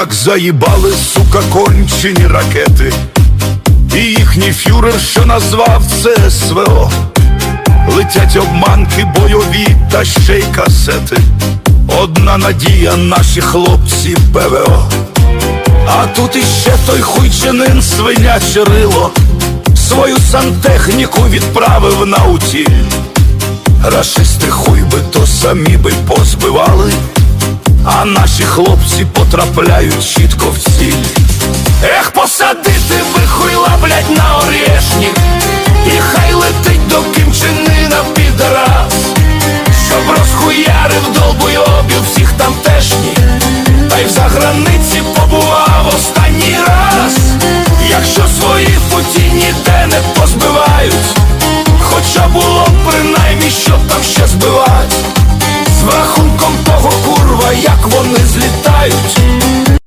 як заїбали, сука, кончені ракети, і їхній фюрер, що назвав це СВО. Летять обманки бойові та ще й касети. Одна надія, наші хлопці ПВО. А тут іще той хуйчинин свиняче рило Свою сантехніку відправив на утіль Рашисти хуй би то самі би позбивали А наші хлопці потрапляють чітко в ціль. Ех, посадити би хуйла, блядь, на орешник І хай летить до кимчинина підраз. Щоб розхуярив долбойобів всіх тамтешніх. Та й в заграниці побував останній раз. Якщо свої путі ніде не позбивають Хоча було б принаймні, що там як вони злітають.